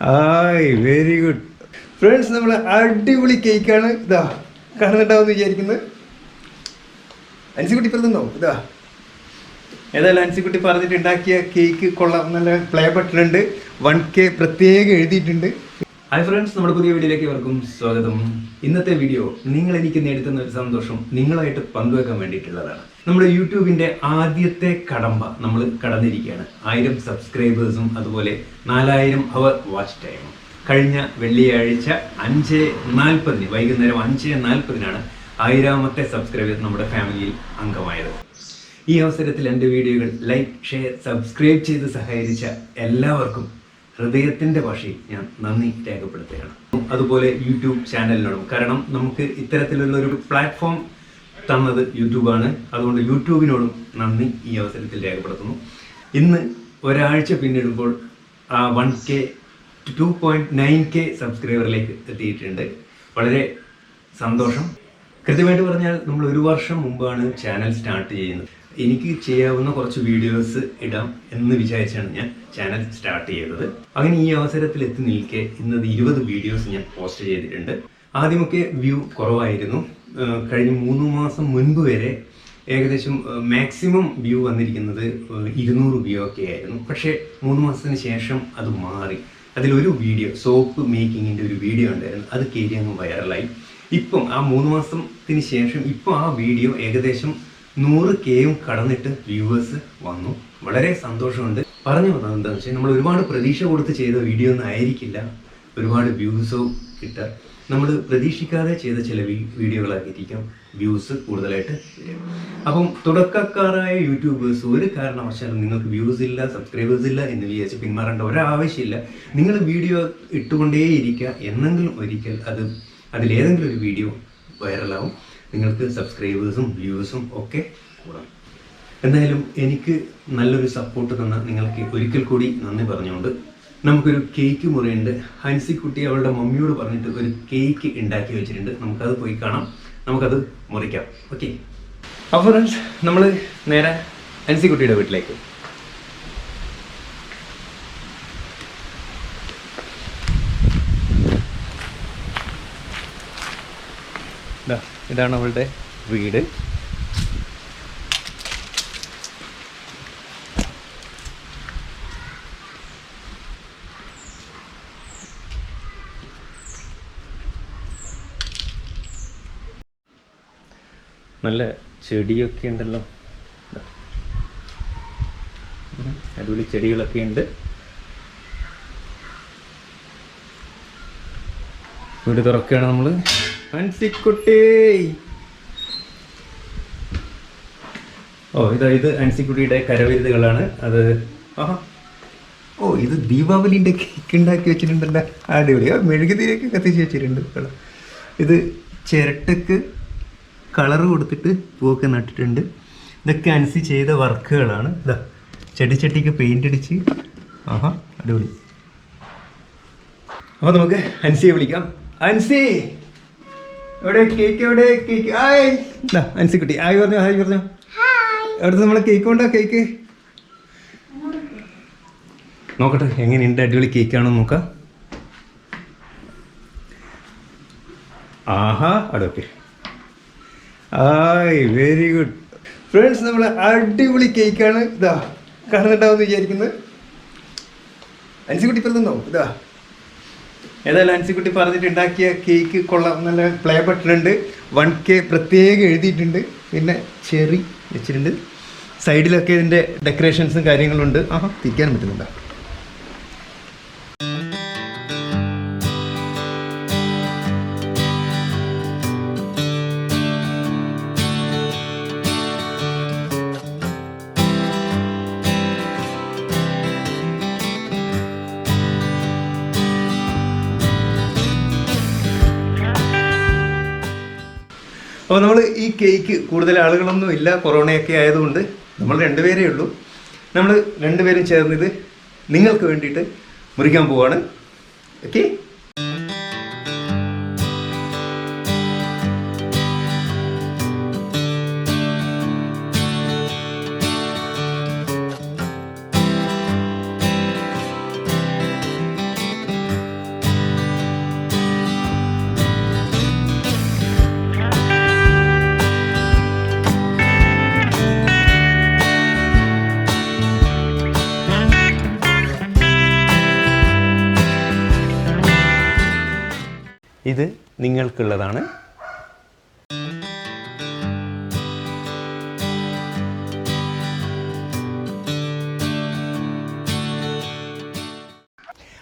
ആയ് very good friends നമ്മൾ അടിപൊളി കേക്കാണ്. ഇതാ കാണുന്നുണ്ടാവും വിചാരിക്കുന്നത് അൻസിക്കുട്ടി പറഞ്ഞോ ഇതാ. ഏതായാലും അൻസിക്കുട്ടി പറഞ്ഞിട്ട് ഉണ്ടാക്കിയ കേക്ക് കൊള്ളാം. നല്ല പ്ലേ ബട്ടൺ ഉണ്ട് വൺ കെ പ്രത്യേകം എഴുതിയിട്ടുണ്ട്. ഹായ് ഫ്രണ്ട്സ് നമ്മുടെ പുതിയ വീഡിയോയിലേക്ക് ഇവർക്കും സ്വാഗതം. ഇന്നത്തെ വീഡിയോ നിങ്ങൾ എനിക്ക് നേടുന്ന ഒരു സന്തോഷം നിങ്ങളായിട്ട് പങ്കുവെക്കാൻ വേണ്ടിയിട്ടുള്ളതാണ്. നമ്മുടെ യൂട്യൂബിന്റെ ആദ്യത്തെ കടമ്പ നമ്മൾ കടന്നിരിക്കുകയാണ്. ആയിരം സബ്സ്ക്രൈബേഴ്സും അതുപോലെ നാലായിരം അവർ വാച്ച് ടൈമും കഴിഞ്ഞ വെള്ളിയാഴ്ച അഞ്ച് നാൽപ്പതിന് വൈകുന്നേരം അഞ്ച് നാൽപ്പതിനാണ് ആയിരാമത്തെ സബ്സ്ക്രൈബർ നമ്മുടെ ഫാമിലിയിൽ അംഗമായത്. ഈ അവസരത്തിൽ എന്റെ വീഡിയോകൾ ലൈക്ക് ഷെയർ സബ്സ്ക്രൈബ് ചെയ്ത് സഹകരിച്ച എല്ലാവർക്കും ഹൃദയത്തിന്റെ ഭാഷയിൽ ഞാൻ നന്ദി രേഖപ്പെടുത്തുകയാണ്. അതുപോലെ യൂട്യൂബ് ചാനലിനോടും. കാരണം നമുക്ക് ഇത്തരത്തിലുള്ള ഒരു പ്ലാറ്റ്ഫോം തന്നത് യൂട്യൂബാണ് അതുകൊണ്ട് യൂട്യൂബിനോടും നന്ദി ഈ അവസരത്തിൽ രേഖപ്പെടുത്തുന്നു. ഇന്ന് ഒരാഴ്ച പിന്നിടുമ്പോൾ ആ one K two point nine K സബ്സ്ക്രൈബറിലേക്ക് എത്തിയിട്ടുണ്ട്. വളരെ സന്തോഷം. കൃത്യമായിട്ട് പറഞ്ഞാൽ നമ്മൾ ഒരു വർഷം മുമ്പാണ് ചാനൽ സ്റ്റാർട്ട് ചെയ്യുന്നത്. എനിക്ക് ചെയ്യാവുന്ന കുറച്ച് വീഡിയോസ് ഇടാം എന്ന് വിചാരിച്ചാണ് ഞാൻ ചാനൽ സ്റ്റാർട്ട് ചെയ്തത്. അങ്ങനെ ഈ അവസരത്തിൽ എത്തി നിൽക്കെ ഇന്നത് ഇരുപത് വീഡിയോസ് ഞാൻ പോസ്റ്റ് ചെയ്തിട്ടുണ്ട്. ആദ്യമൊക്കെ വ്യൂ കുറവായിരുന്നു. കഴിഞ്ഞ മൂന്ന് മാസം മുൻപ് വരെ ഏകദേശം മാക്സിമം വ്യൂ വന്നിരിക്കുന്നത് ഇരുന്നൂറ് വ്യൂ ഒക്കെ ആയിരുന്നു. പക്ഷേ മൂന്ന് മാസത്തിന് ശേഷം അത് മാറി. അതിലൊരു വീഡിയോ സോപ്പ് മേക്കിങ്ങിന്റെ ഒരു വീഡിയോ ഉണ്ടായിരുന്നു. അത് കയറി അങ്ങ് വൈറലായി ഇപ്പം ആ മൂന്ന് മാസത്തിന് ശേഷം ഇപ്പം ആ വീഡിയോ ഏകദേശം നൂറ് കെയും കടന്നിട്ട് വ്യൂവേഴ്സ് വന്നു. വളരെ സന്തോഷമുണ്ട്. പറഞ്ഞു വന്നത് എന്താണെന്ന് വെച്ചാൽ നമ്മൾ ഒരുപാട് പ്രതീക്ഷ കൊടുത്ത് ചെയ്ത വീഡിയോ ഒന്നും ആയിരിക്കില്ല. ഒരുപാട് വ്യൂസോ കിട്ടുക നമ്മൾ പ്രതീക്ഷിക്കാതെ ചെയ്ത ചില വീഡിയോകളായിരിക്കും വ്യൂസ് കൂടുതലായിട്ട് വരും അപ്പം തുടക്കക്കാരായ യൂട്യൂബേഴ്സ് ഒരു കാരണവശാലും നിങ്ങൾക്ക് വ്യൂസ് ഇല്ല സബ്സ്ക്രൈബേഴ്സ് ഇല്ല എന്ന് വിചാരിച്ച് പിന്മാറേണ്ട ഒരാവശ്യമില്ല. നിങ്ങൾ വീഡിയോ ഇട്ടുകൊണ്ടേയിരിക്കുക. എന്നെങ്കിലും ഒരിക്കൽ അത് അതിലേതെങ്കിലും ഒരു വീഡിയോ വൈറലാവും നിങ്ങൾക്ക് സബ്സ്ക്രൈബേഴ്സും വ്യൂവേഴ്സും ഒക്കെ കൂടാം. എന്തായാലും എനിക്ക് നല്ലൊരു സപ്പോർട്ട് തന്ന നിങ്ങൾക്ക് ഒരിക്കൽ കൂടി നന്ദി പറഞ്ഞുകൊണ്ട് നമുക്കൊരു കേക്ക് മുറിയുണ്ട്. ഹൻസിക്കുട്ടി അവളുടെ മമ്മിയോട് പറഞ്ഞിട്ട് ഒരു കേക്ക് ഉണ്ടാക്കി വെച്ചിട്ടുണ്ട്. നമുക്കത് പോയി കാണാം. നമുക്കത് മുറിക്കാം. ഓക്കെ അപ്പോൾ ഫ്രണ്ട്സ് നമ്മൾ നേരെ ഹൻസിക്കുട്ടിയുടെ വീട്ടിലേക്ക്. ഇതാണ് അവളുടെ വീട്. നല്ല ചെടിയൊക്കെ ഉണ്ടല്ലോ. അടിപൊളി ചെടികളൊക്കെ ഉണ്ട്. വീട് തുറക്കുകയാണ് നമ്മൾ. അൻസിക്കുട്ടി. ഓ ഇതാ ഇത് അൻസിക്കുട്ടിയുടെ കരവിരുതുകളാണ്. അത് ആഹാ. ഓ ഇത് ദീപാവലിന്റെ കേക്ക് ഉണ്ടാക്കി വെച്ചിട്ടുണ്ടല്ലോ. അടിപൊളി. മെഴുകുതിരിയൊക്കെ കത്തിച്ച് വെച്ചിട്ടുണ്ട്. ഇത് ചിരട്ടക്ക് കളർ കൊടുത്തിട്ട് പൂവൊക്കെ നട്ടിട്ടുണ്ട്. ഇതൊക്കെ അൻസി ചെയ്ത വർക്കുകളാണ്. ഇതാ ചെടിച്ചട്ടിക്ക് പെയിന്റ് അടിച്ച്. ആഹാ അടിപൊളി. അപ്പോൾ നമുക്ക് അൻസിയെ വിളിക്കാം. അൻസി! എവിടെ? കേക്ക് എവിടെ? കേക്ക് ആയ്. ദാ, അൻസി കുട്ടി. ആയി പറഞ്ഞോ ഹായ് പറഞ്ഞോ. എവിടെ നമ്മളെ കേക്ക് കൊണ്ടാ കേക്ക് നോക്കട്ടെ എങ്ങനെയുണ്ട് അടിപൊളി കേക്കാണോ നോക്കാം. ആഹാ അവിടെ ഓക്കെ ആയ് വെരി ഗുഡ് ഫ്രണ്ട്സ് നമ്മൾ അടിപൊളി കേക്കാണ് ഇതാ കാണുന്നുണ്ടാവും വിചാരിക്കുന്നത് അൻസിക്കുട്ടി പറഞ്ഞോ ഇതാ ഏതായാലും അൻസിക്കുട്ടി പറഞ്ഞിട്ട് ഉണ്ടാക്കിയ കേക്ക് കൊള്ളാം നല്ല പ്ലേ ബട്ടൺ ഉണ്ട്. വൺ കെ പ്രത്യേകം എഴുതിയിട്ടുണ്ട്. പിന്നെ ചെറി വെച്ചിട്ടുണ്ട്. സൈഡിലൊക്കെ ഇതിന്റെ ഡെക്കറേഷൻസും കാര്യങ്ങളുണ്ട് ആ തിരിക്കാനും പറ്റുന്നുണ്ടോ? അപ്പോൾ നമ്മൾ ഈ കേക്ക് കൂടുതൽ ആളുകളൊന്നും ഇല്ല കൊറോണയൊക്കെ ആയതുകൊണ്ട് നമ്മൾ രണ്ടുപേരേ ഉള്ളൂ. നമ്മൾ രണ്ടുപേരും ചേർന്നിത് നിങ്ങൾക്ക് വേണ്ടിയിട്ട് മുറിക്കാൻ പോവാണ്. ഓക്കെ ഇത് നിങ്ങൾക്കുള്ളതാണ്.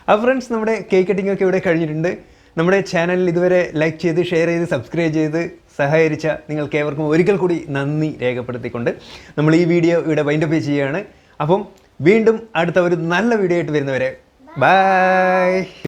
അപ്പോൾ ഫ്രണ്ട്സ് നമ്മുടെ കേക്ക് കട്ടിംഗ് ഒക്കെ ഇവിടെ കഴിഞ്ഞിട്ടുണ്ട്. നമ്മുടെ ചാനൽ ഇതുവരെ ലൈക്ക് ചെയ്ത് ഷെയർ ചെയ്ത് സബ്സ്ക്രൈബ് ചെയ്ത് സഹകരിച്ച നിങ്ങൾക്ക് ഏവർക്കും ഒരിക്കൽ കൂടി നന്ദി രേഖപ്പെടുത്തിക്കൊണ്ട് നമ്മൾ ഈ വീഡിയോ ഇവിടെ വൈൻഡപ്പ് ചെയ്യുകയാണ്. അപ്പം വീണ്ടും അടുത്ത ഒരു നല്ല വീഡിയോ ആയിട്ട് വരുന്നവരെ ബൈ